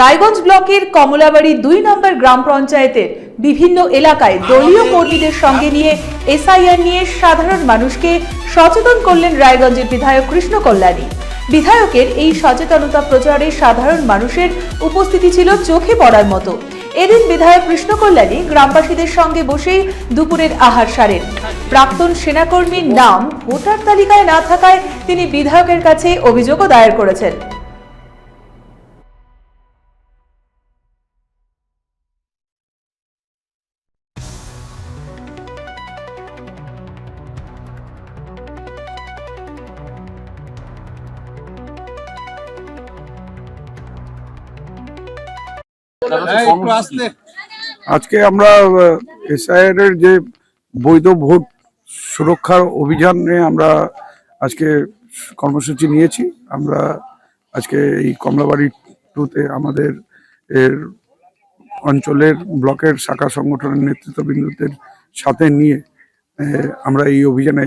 রায়গঞ্জ ব্লকের কমলাবাড়ি দুই নম্বর গ্রাম পঞ্চায়েতের বিভিন্ন এলাকায় দলীয় কর্মীদের সঙ্গে নিয়ে এসআইআর নিয়ে সাধারণ মানুষকে সচেতন করলেন রায়গঞ্জের বিধায়ক কৃষ্ণ কল্যাণী। বিধায়কের এই সচেতনতা প্রচারে সাধারণ মানুষের উপস্থিতি ছিল চোখে পড়ার মতো। এদিন বিধায়ক কৃষ্ণ কল্যাণী গ্রামবাসীদের সঙ্গে বসেই দুপুরের আহার সারেন। প্রাক্তন সেনাকর্মীর নাম ভোটার তালিকায় না থাকায় তিনি বিধায়কের কাছে অভিযোগও দায়ের করেছেন। আজকে আমরা এসআইআর এর যে বৈধ ভোট সুরক্ষার অভিযানে আমরা আজকে কর্মসূচি নিয়েছি। আমরা আজকে এই কমলাবাড়ি টুতে আমাদের এর অঞ্চলের ব্লকের শাখা সংগঠনের নেতৃত্ববৃন্দদের সাথে নিয়ে আমরা এই অভিযানে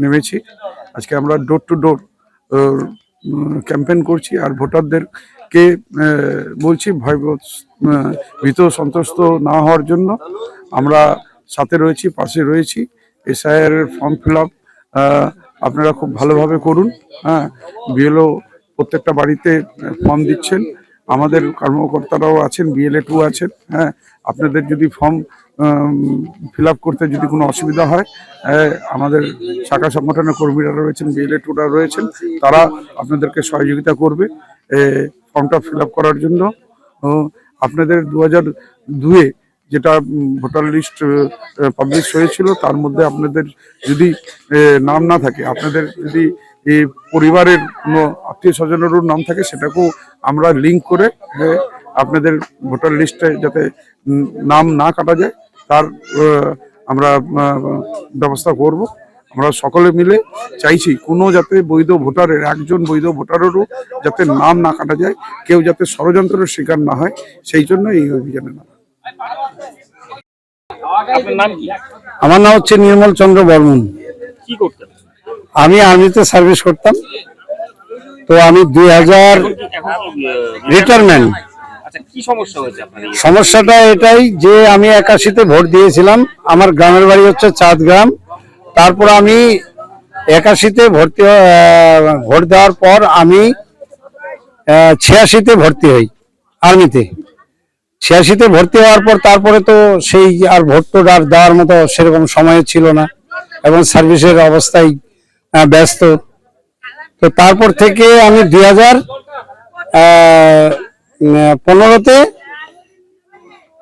নেমেছি। আজকে আমরা ডোর টু ডোর ক্যাম্পেন করছি আর ভোটারদেরকে আহ, বলছি ভয় ভীত সন্তুষ্ট না হওয়ার জন্য আমরা সাথে রয়েছি পাশে রয়েছি। এসআইআর ফর্ম ফিল আপ আপনারা খুব ভালোভাবে করুন হ্যাঁ। বিএলও প্রত্যেকটা বাড়িতে ফর্ম দিচ্ছেন। আমাদের কর্মকর্তারাও আছেন বিএলএ টু আছেন হ্যাঁ। আপনাদের যদি ফর্ম ফিল করতে যদি কোনো অসুবিধা হয় আমাদের শাখা সংগঠনের কর্মীরা রয়েছেন বিএলএ টুরা রয়েছেন তারা আপনাদেরকে সহযোগিতা করবে। ফর্মটা ফিল করার জন্য। আপনাদের দু হাজার দুয়ে যেটা ভোটার লিস্ট পাবলিশ হয়েছিল, তার মধ্যে আপনাদের যদি নাম না থাকে, আপনাদের যদি পরিবারের কোনো আত্মীয় স্বজনেরও নাম থাকে, সেটাকেও আমরা লিঙ্ক করে আপনাদের ভোটার লিস্টে যাতে নাম না কাটা যায়, তার আমরা ব্যবস্থা করব। আমরা সকলে মিলে চাইছি কোনো যাতে বৈধ ভোটারের একজন বৈধ ভোটারেরও যাতে নাম না কাটা যায় কেউ যাতে ষড়যন্ত্রের শিকার না হয় সেই জন্য এই অভিযানে নাম। আমার নাম হচ্ছে নির্মল চন্দ্র বর্মন। কি করতেন? আমি আর্মিতে সার্ভিস করতাম। তো আমি দুই হাজার রিটায়ারমেন্ট। আচ্ছা কি সমস্যা হয়েছে আপনার এই- সমস্যাটা এটাই যে আমি একাশিতে ভোট দিয়েছিলাম। আমার গ্রামের বাড়ি হচ্ছে চাঁদ গ্রাম তারপর আমি একাশিতে ভর্তি ভোট দেওয়ার পর আমি ছিয়াশিতে ভর্তি হই, আর্মিতে। ছিয়াশিতে ভর্তি হওয়ার পর তারপরে তো সেই আর ভোট টোট আর দেওয়ার মতো সেরকম সময় ছিল না এবং সার্ভিসের অবস্থায় ব্যস্ত। তো তারপর থেকে আমি দুই হাজার পনেরোতে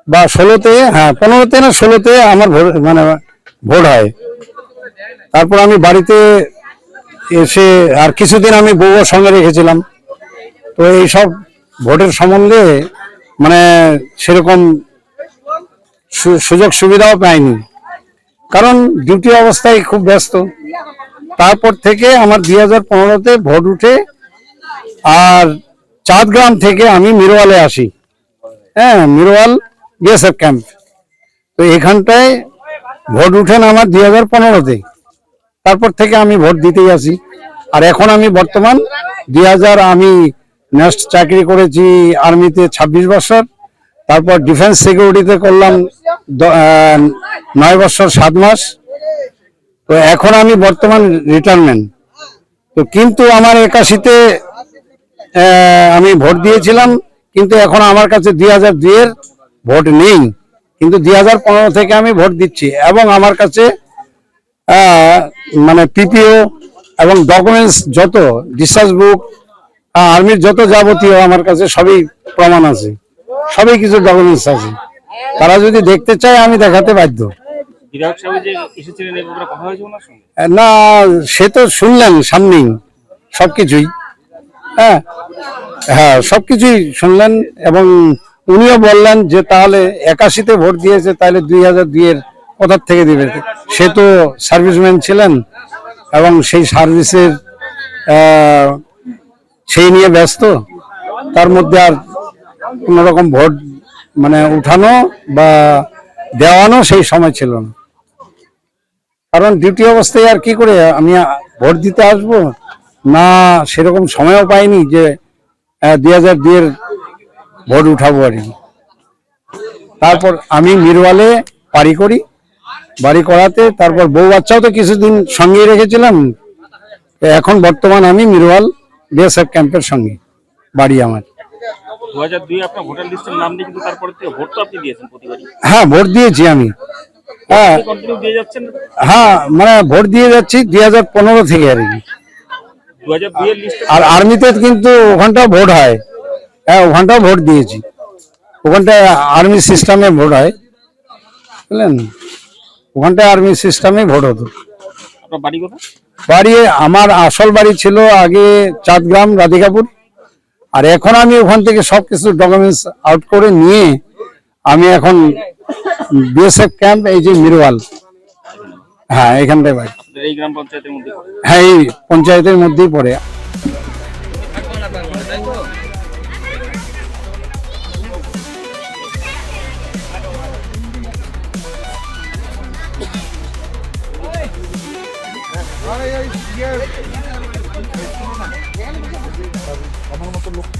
বা ষোলোতে হ্যাঁ পনেরোতে না ষোলোতে আমার মানে ভোট হয়। তারপর আমি বাড়িতে এসে আর কিছুদিন আমি বউয়ের সঙ্গে রেখেছিলাম। তো এইসব ভোটের সম্বন্ধে মানে সেরকম সুযোগ সুবিধাও পাইনি। কারণ ডিউটি অবস্থায় খুব ব্যস্ত। তারপর থেকে আমার দুই হাজার পনেরোতে ভোট উঠে আর চাঁদগ্রাম থেকে আমি মিরওয়ালে আসি। হ্যাঁ মিরওয়াল বিএসএফ ক্যাম্প। তো এখানটায় ভোট উঠেন আমার দুই হাজার পনেরোতে। তারপর থেকে আমি ভোট দিতেই আসি। আর এখন আমি বর্তমান দুই হাজার আমি নেক্সট চাকরি করেছি আর্মিতে ছাব্বিশ বছর, তারপর ডিফেন্স সিকিউরিটিতে করলাম নয় বছর সাত মাস। তো এখন আমি বর্তমান রিটায়ারমেন্ট তো কিন্তু আমার একাশিতে আমি ভোট দিয়েছিলাম, কিন্তু এখন আমার কাছে দুই হাজার দুইয়ের ভোট নেই। কিন্তু দুই হাজার পনেরো থেকে আমি ভোট দিচ্ছি এবং আমার কাছে মানে পিপিও এবং ডকুমেন্টস যত ডিসচার্জ বুক আর্মির যত যাবতীয় আমার কাছে সবই প্রমাণ আছে। সবই কিছু ডকুমেন্টস আছে। তারা যদি দেখতে চায় আমি দেখাতে বাধ্য। না সে তো শুনলেন সামনেই সবকিছুই হ্যাঁ হ্যাঁ সবকিছুই শুনলেন এবং উনিও বললেন যে তাহলে একাশিতে ভোট দিয়েছে তাহলে দুই হাজার দুইয়ের কোথার থেকে দিবে। সে তো সার্ভিসম্যান ছিলেন এবং সেই সার্ভিসের সেই নিয়ে ব্যস্ত। তার মধ্যে আর কোনো রকম ভোট মানে উঠানো বা দেওয়ানো সেই সময় ছিল না। কারণ ডিউটি অবস্থায় আর কি করে আমি ভোট দিতে আসব? না, সেরকম সময়ও পাইনি যে দুই হাজার দুইয়ের ভোট উঠাবো আর তারপর আমি মিরওয়ালে পারি করি। বাড়ি করাতে তারপর বউ বাচ্চাও তো কিছুদিন সঙ্গে রেখেছিলাম। এখন বর্তমান আমি মিরওয়াল বিএসএফ ক্যাম্পের সঙ্গে বাড়ি আমার। হ্যাঁ ভোট দিয়েছি আমি। হ্যাঁ। হ্যাঁ মানে ভোট দিয়ে যাচ্ছি দুই হাজার পনেরো থেকে আর কি। আর আর্মিতে কিন্তু ওখানটাও ভোট হয়। হ্যাঁ ওখানটাও ভোট দিয়েছি। ওখানটায় আর্মি সিস্টেমে ভোট হয়। বুঝলেন? ওখানটায় আর্মি সিস্টেমে ভোট হতো। আপনার বাড়ি কোথায়? বাড়ি আমার আসল বাড়ি ছিল আগে চাঁদগ্রাম রাধিকাপুর। আর এখন আমি ওখান থেকে সব কিছু ডকুমেন্টস আউট করে নিয়ে আমি এখন বিএসএফ ক্যাম্প এই যে মিরওয়াল। হ্যাঁ এখানটায় বাড়ি। হ্যাঁ এই পঞ্চায়েতের মধ্যেই পড়ে।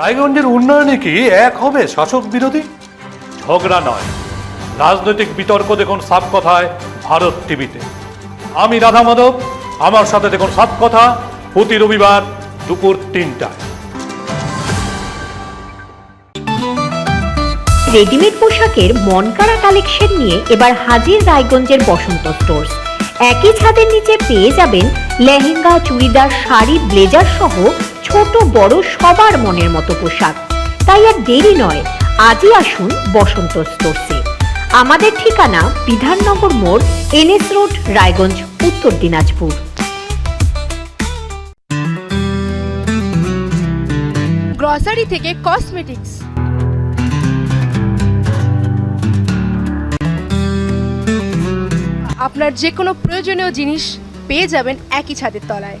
রায়গঞ্জের উন্নয়নে কি এক হবে শাসক বিরোধী? ঝগড়া নয়। রাজনৈতিক বিতর্ক দেখুন সাপ কথায় ভারত টিভিতে। আমি রাধা মাধব, আমার সাথে দেখুন সাপ কথা প্রতি রবিবার দুপুর তিনটায়। রেডিমেড পোশাকের মন মনকাড়া কালেকশন নিয়ে এবার হাজির রায়গঞ্জের বসন্ত স্টোর্স। একই ছাদের নিচে পেয়ে যাবেন লেহেঙ্গা, চুড়িদার, শাড়ি, ব্লেজার সহ ছোট বড় সবার মনের মতো পোশাক। তাই আর দেরি নয়, আজই আসুন বসন্ত স্টোরসে। আমাদের ঠিকানা বিধাননগর মোড়, এনএস রোড, রায়গঞ্জ, উত্তর দিনাজপুর। গ্রসারি থেকে কসমেটিক্স আপনার যে কোনো প্রয়োজনীয় জিনিস পেয়ে যাবেন একই ছাদের তলায়।